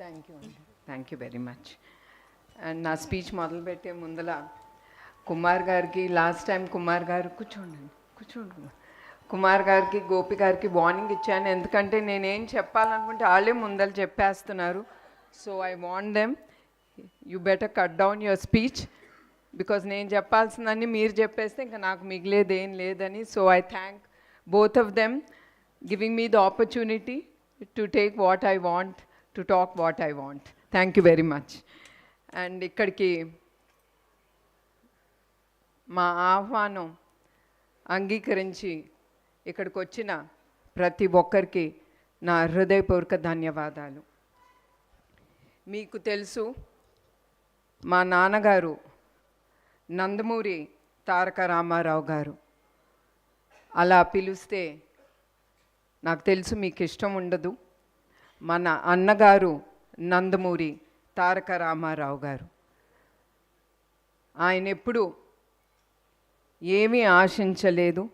Thank you అండి thank you very much and నా speech మొదలుపెట్టే ముందల కుమార్ గారికి లాస్ట్ టైం కుమార్ గారు కూర్చోండి కూర్చోండి. కుమార్. కుమార్ గారికి గోపి గారికి వార్నింగ్ ఇచ్చాను. ఎందుకంటే నేనేం చెప్పాలనుకుంటే వాళ్ళే ముందర చెప్పేస్తున్నారు. So I want them you better cut down your speech because నేను చెప్పాల్సిందని మీరు చెప్పేస్తే ఇంకా నాకు మిగిలేదు ఏం లేదని. So I thank both of them giving me the opportunity to take what I want to talk what I want thank you very much and ఇక్కడికి మా ఆహ్వానం అంగీకరించి ఇక్కడికి వచ్చిన ప్రతి ఒక్కరికి నా హృదయపూర్వక ధన్యవాదాలు. మీకు తెలుసు మా నాన్నగారు నందమూరి తారక రామారావు గారు. అలా పిలిస్తే నాకు తెలుసు మీకు ఇష్టం ఉండదు. మన అన్నగారు నందమూరి తారక రామారావు గారు. ఆయన ఎప్పుడు ఏమీ ఆశించలేదు.